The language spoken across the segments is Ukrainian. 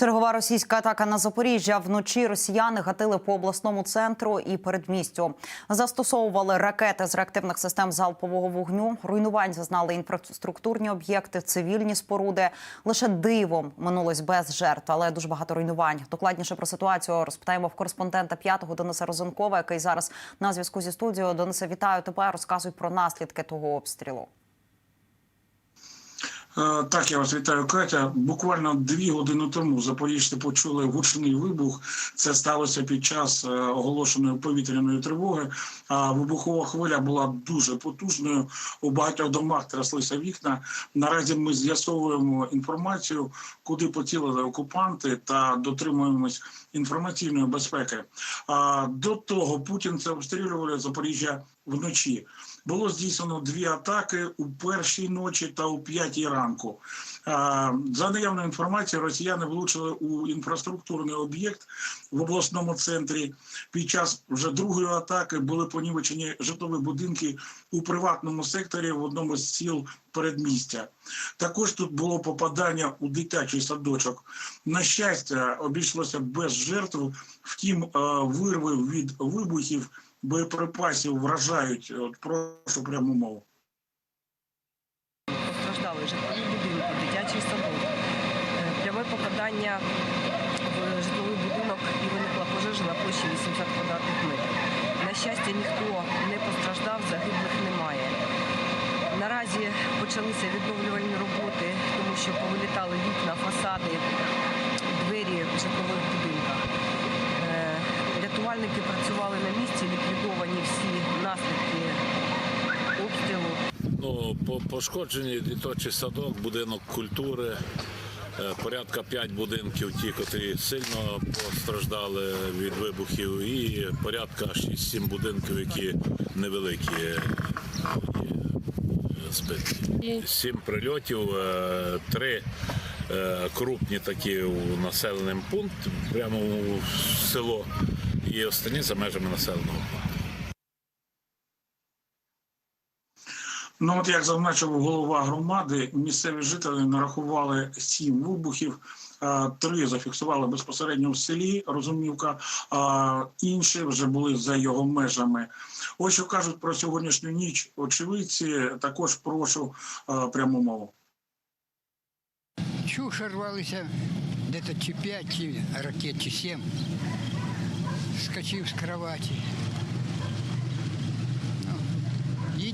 Чергова російська атака на Запоріжжя. Вночі росіяни гатили по обласному центру і передмістю. Застосовували ракети з реактивних систем залпового вогню. Руйнувань зазнали інфраструктурні об'єкти, цивільні споруди. Лише дивом минулось без жертв, але дуже багато руйнувань. Докладніше про ситуацію розпитаємо в кореспондента п'ятого Дениса Розенкова, який зараз на зв'язку зі студією. Денисе, вітаю тебе. Розказуй про наслідки того обстрілу. Е, Так, я вас вітаю, Катя. Буквально дві години тому запоріжці почули гучний вибух. Це сталося під час е, оголошеної повітряної тривоги. А вибухова хвиля була дуже потужною. У багатьох домах тряслися вікна. Наразі ми з'ясовуємо інформацію, куди поцілили окупанти, та дотримуємось інформаційної безпеки. А до того путінці обстрілювали Запоріжжя вночі. Було здійснено дві атаки у першій ночі та у п'ятій ранку. За наявною інформацією, росіяни влучили у інфраструктурний об'єкт в обласному центрі. Під час вже другої атаки були понівечені житлові будинки у приватному секторі в одному з сіл передмістя. Також тут було попадання у дитячий садочок. На щастя, обійшлося без жертв. Втім, е, вирви від вибухів боєприпасів вражають. От прошу пряму мову. Постраждали житлові будинки, дитячий садок, Е, пряме попадання в житловий будинок і виникла пожежа на площі 80 квадратних метрів. На щастя, ніхто не постраждав, загиблих немає. Наразі почалися відновлювальні роботи, тому що повилітали вікна, фасади, двері в житлових будинках. Е, Рятувальники працювали на місці, ліквідовані всі наслідки обстрілу. Ну, по- пошкоджені дитячий садок, будинок культури, е, порядка 5 будинків, ті, котрі сильно постраждали від вибухів, і порядка 6-7 будинків, які невеликі е. Сім прильотів, е, три е, крупні такі у населений пункт, прямо у село, і останні за межами населеного пункту. Ну от як зазначив голова громади, місцеві жителі нарахували сім вибухів. е, Три зафіксували безпосередньо в селі Розумівка, а інші вже були за його межами. Ось що кажуть про сьогоднішню ніч очевидці. Також прошу е, пряму мову. Чуша рвалися десь чи 5 чи ракет, чи 7. Скочив з кровати.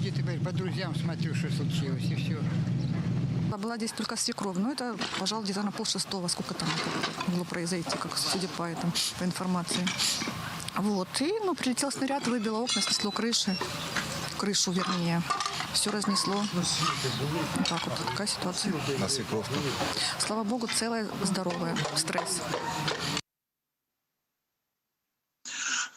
Їду тепер по друзям, смотрю, що случилось, і все. А Была здесь только свекровь, но это, пожалуй, где-то на полшестого, сколько там это могло произойти, как судя по, этому, по информации. Вот, и, ну, прилетел снаряд, выбило окна, снесло крыши, крышу, вернее. Все разнесло. Вот так вот, такая ситуация. на свекровку. Слава богу, целая, здоровая, стресс.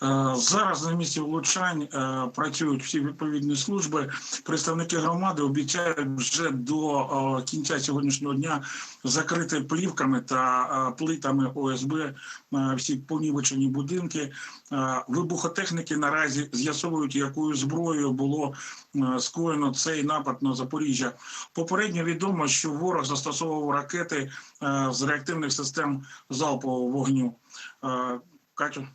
Е, Зараз на місці влучань е, працюють всі відповідні служби. Представники громади обіцяють вже до е, кінця сьогоднішнього дня закрити плівками та плитами ОСБ всі понівечені будинки. Вибухотехніки наразі з'ясовують, якою зброєю було скоєно цей напад на Запоріжжя. Попередньо відомо, що ворог застосовував ракети з реактивних систем залпового вогню. Катю.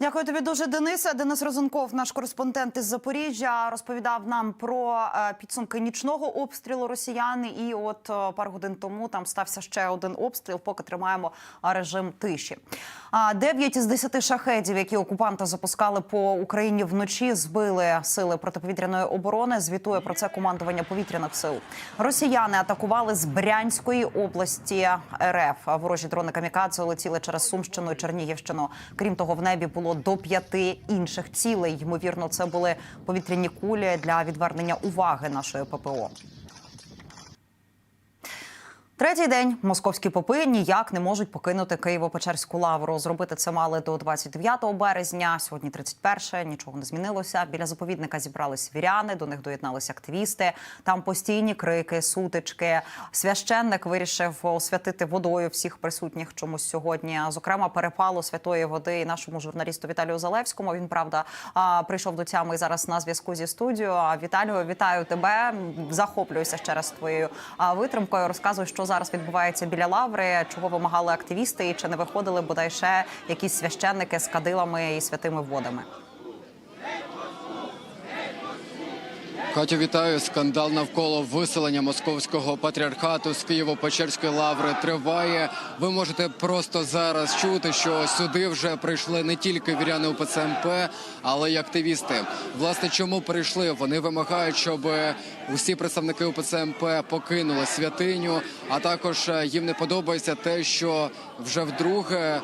Дякую тобі дуже, Денисе. Денис Розенков, наш кореспондент із Запоріжжя, розповідав нам про е, підсумки нічного обстрілу росіян. І от е, пару годин тому там стався ще один обстріл, поки тримаємо е, режим тиші. Дев'ять із десяти шахедів, які окупанти запускали по Україні вночі, збили сили протиповітряної оборони. Звітує про це командування повітряних сил. Росіяни атакували з Брянської області РФ. Ворожі дрони камікадзе летіли через Сумщину і Чернігівщину. Крім того, в небі було до п'яти інших цілей. Ймовірно, це були повітряні кулі для відвернення уваги нашої ППО. Третій день московські попи ніяк не можуть покинути Києво-Печерську лавру. Зробити це мали до 29 березня. Сьогодні 31, нічого не змінилося. Біля заповідника зібрались віряни, до них доєдналися активісти. Там постійні крики, сутички. Священник вирішив освятити водою всіх присутніх чомусь сьогодні. Зокрема, перепалу святої води і нашому журналісту Віталію Залевському. Він правда прийшов до тями зараз на зв'язку зі студією. А, Віталію, вітаю тебе. Захоплююся ще раз твоєю витримкою. Розказуй, що зараз відбувається біля лаври, чого вимагали активісти, і чи не виходили бодай ще якісь священники з кадилами і святими водами. Катю, вітаю. Скандал навколо виселення московського патріархату з Києво-Печерської лаври триває. Ви можете просто зараз чути, що сюди вже прийшли не тільки віряни УПЦ МП, але й активісти. Власне, чому прийшли? Вони вимагають, щоб усі представники УПЦ МП покинули святиню. А також е, їм не подобається те, що вже вдруге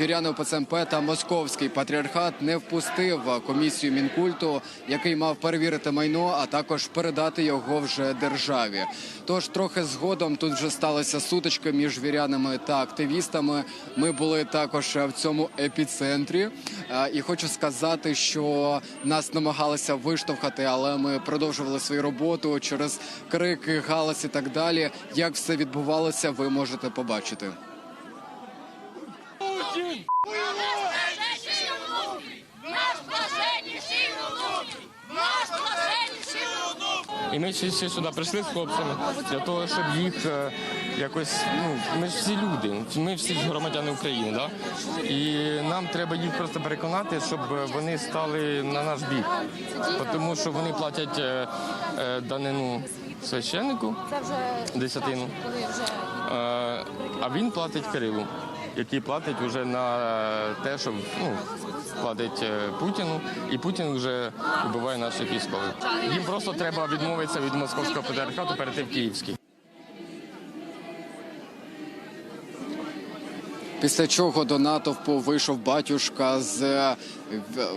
віряни ОПЦМП та московський патріархат не впустив комісію мінкульту, який мав перевірити майно, а також передати його вже державі. Тож трохи згодом тут вже сталися сутички між вірянами та активістами. Ми були також в цьому епіцентрі, Е, і хочу сказати, що нас намагалися виштовхати, але ми продовжували свою роботу через крики, галас і так далі. Як все відбувалося, ви можете побачити. І ми ще сюди прийшли з хлопцями для того, щоб їх е, якось. Ну ми ж всі люди, ми всі громадяни України, да? і нам треба їх просто переконати, щоб вони стали на наш бік, тому що вони платять е, е, данину священнику, десятину, е, а він платить Кирилу, який платить вже на те, що ну, платить е, Путіну, і Путін вже вбиває наших військових. Їм просто треба відмовитися від московського патріархату, перейти в київський. Після чого до натовпу вийшов батюшка з,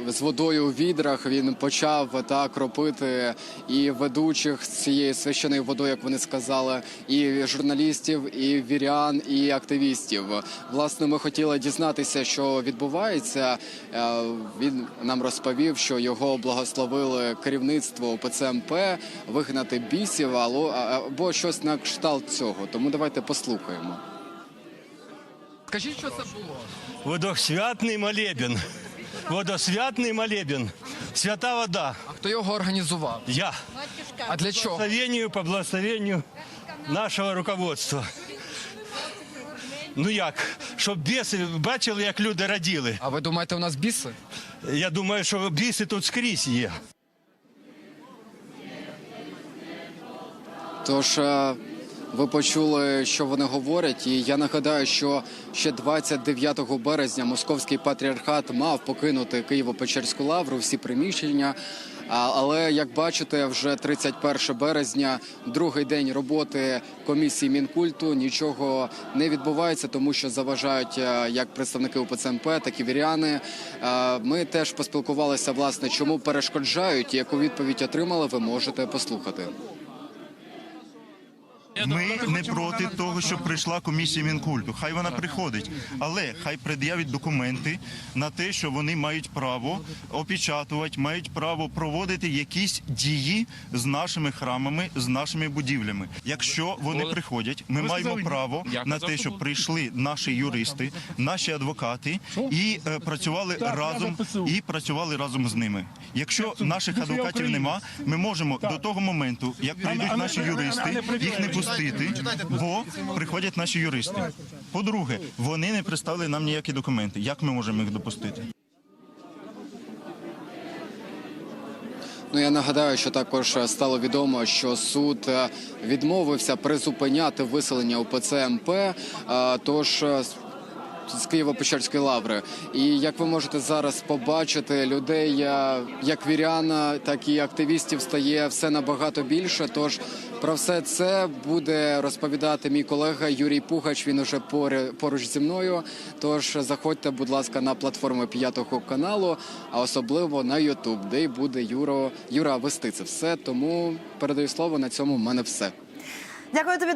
з водою у відрах. Він почав так ропити і ведучих з цією священою водою, як вони сказали, і журналістів, і вірян, і активістів. Власне, ми хотіли дізнатися, що відбувається. Е, Він нам розповів, що його благословили керівництво ПЦМП вигнати бісів, або щось на кшталт цього. Тому давайте послухаємо. Скажіть, що це було? Водосвятний молебен. Водосвятний молебен. Свята вода. А хто його організував? Я. А для чого? Благословению, по благословению нашого руководства. Ну як? Щоб біси бачили, як люди раділи. А ви думаєте, у нас біси? Я думаю, що біси тут скрізь є. Тож е, ви почули, що вони говорять, і я нагадаю, що ще 29 березня московський патріархат мав покинути Києво-Печерську лавру, всі приміщення. Але як бачите, вже 31 березня, другий день роботи комісії мінкульту, нічого не відбувається, тому що заважають е, як представники УПЦ МП, так і віряни. Е, Ми теж поспілкувалися, власне, чому перешкоджають, яку відповідь отримали, ви можете послухати. Ми не проти того, щоб прийшла комісія мінкульту. Хай вона приходить, але хай пред'явить документи на те, що вони мають право опечатувати, мають право проводити якісь дії з нашими храмами, з нашими будівлями. Якщо вони приходять, ми маємо право на те, що щоб прийшли наші юристи, наші адвокати і е, працювали разом і працювали разом з ними. Якщо наших адвокатів нема, ми можемо до того моменту, як прийдуть наші юристи, їх не пустити, бо приходять наші юристи. По-друге, вони не представили нам ніякі документи. Як ми можемо їх допустити? Ну я нагадаю, що також стало відомо, що суд е, відмовився призупиняти виселення УПЦ МП. е, Тож е, з- Києво-Печерської лаври. І як ви можете зараз побачити, людей е, як вірян, так і активістів стає все набагато більше. Тож про все це буде розповідати мій колега Юрій Пугач. Він уже поруч зі мною. Тож заходьте, будь ласка, на платформу п'ятого каналу, а особливо на Ютуб, де й буде Юро Юра вести це все. Тому передаю слово на цьому. в мене все. Дякую тобі.